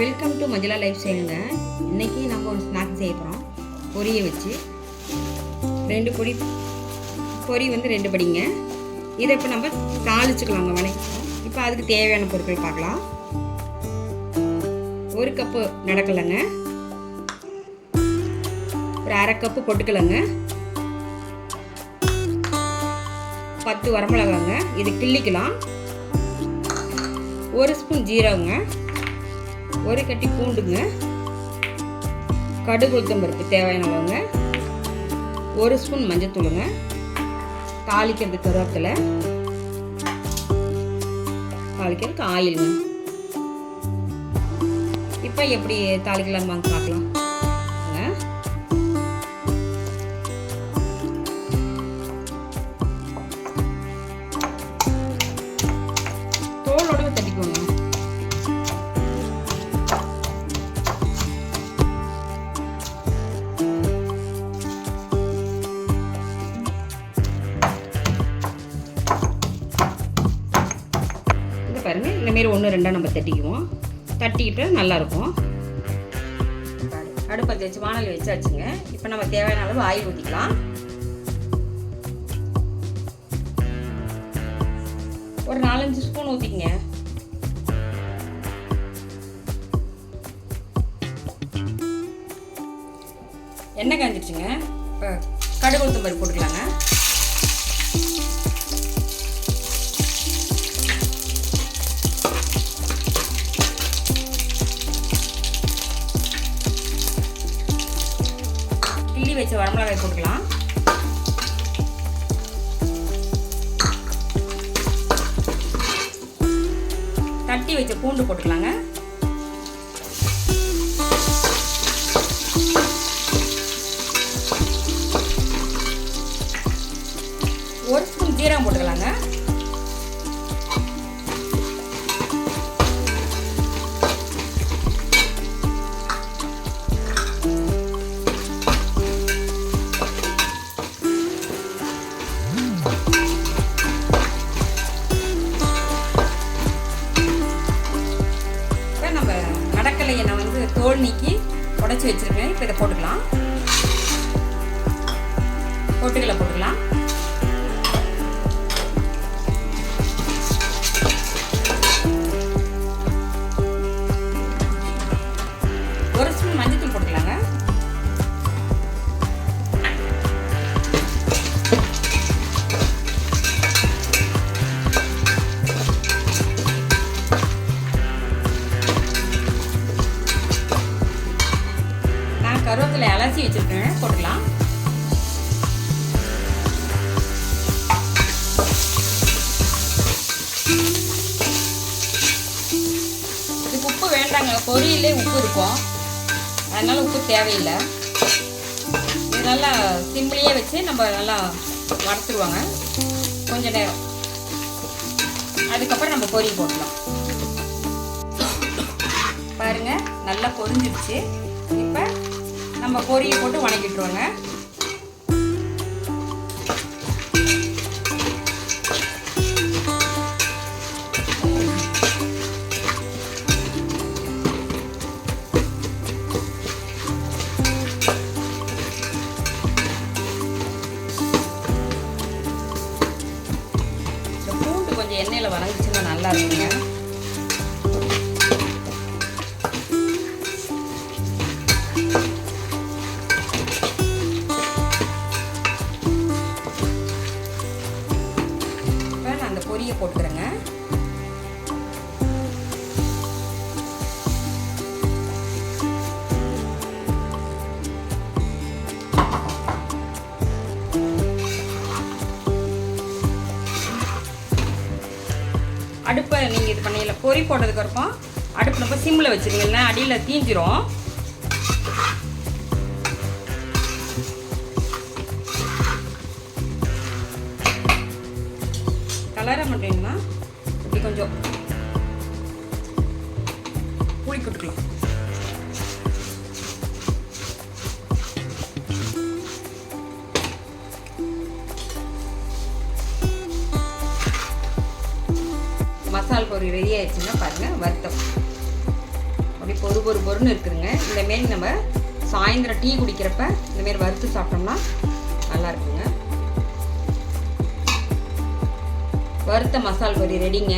Welcome to Manjala life ஸ்டைலுங்க இன்றைக்கி நம்ம ஒரு ஸ்நாக் செய்ய போகிறோம் பொரியை வச்சு. ரெண்டு பொடி பொரி வந்து ரெண்டு படிங்க. இதை இப்போ நம்ம தாளிச்சுக்கலாங்க வணக்கம் இப்போ அதுக்கு தேவையான பொருட்கள் பார்க்கலாம். ஒரு கப்பு நடக்கலைங்க. ஒரு அரை கப்பு பொட்டுக்கலைங்க. பத்து வரமிளகாங்க. இது கிள்ளிக்கலாம். ஒரு ஸ்பூன் ஜீரகங்க. ஒரு கட்டி பூண்டுங்க. கடுகு உளுத்தம்பருப்பு தேவையான அளவுங்க ஒரு ஸ்பூன் மஞ்சத்தூளுங்க தாளிக்கிறது கருவேப்பிலை. தாளிக்கிறதுக்கு ஆயிலுங்க. இப்போ எப்படி தாளிக்கலாம் வாங்க பார்க்கலாம் வாங்க. தோலோட தட்டிக்கோங்க. பாருங்க ஒன்று ரெண்டாக நம்ம தட்டிக்குவோம். தட்டிக்கிட்டு நல்லாயிருக்கும் அடுப்பை வச்சு வானல் வச்சாச்சுங்க. இப்போ நம்ம தேவையான அளவு ஆயில் ஊற்றிக்கலாம் ஒரு நாலஞ்சு ஸ்பூன் ஊற்றிக்கங்க எண்ணெய் காஞ்சிடுச்சுங்க இப்போ கடுகு உளுத்தம் பருப்பு போட்டுக்கலாங்க. கிள்ளி வச்ச வரமிளகாய் போட்டுக்கலாம். தட்டி வச்ச பூண்டு போட்டுக்கலாங்க. ஒரு ஸ்பூன் ஜீரகம் போட்டுக்கலாங்க. வந்து நீக்கி உடச்சி வச்சிருக்கேன். இப்போ இதை போட்டுக்கலாம். பொட்டுகளை போட்டுக்கலாம். வச்சிருக்கேன். போட்டுக்கலாம். இதுக்கு உப்பு வேண்டாங்க. பொரியிலே உப்பு இருக்கும். அதனால உப்பு தேவையில்லை. இது நல்லா சிம்லேயே வச்சு நம்ம நல்லா வறுத்துருவாங்க. கொஞ்ச நேரம். அதுக்கப்புறம் நம்ம பொரி போடலாம் பாருங்க நல்லா பொரிஞ்சிருச்சு. இப்போ நம்ம பொரியை போட்டு வணக்கிட்டுருவோங்க. பொடியை போட்டுக்கிறேங்க. அடுப்பை நீங்கள் இது பண்ணிடல பொரி போட்டதுக்கு அப்புறம் அடுப்பு நம்ம சிம்மில் வச்சுருங்க இல்லைன்னா அடியில் தீஞ்சிரும். கலரை பண்ணுறீங்கன்னா இப்படி கொஞ்சம் புளி கொடுக்கலாம் மசால் பொரி ரெடி ஆயிடுச்சுன்னா பாருங்கள் வறுத்தம் அப்படி பொறு பொறு பொறு பொறுன்னு இருக்குதுங்க. இந்தமாரி நம்ம சாயந்தரம் டீ குடிக்கிறப்ப இந்தமாரி வறுத்து சாப்பிட்டோம்னா நல்லா இருக்குங்க. வறுத்த மசால் பொரி ரெடிங்க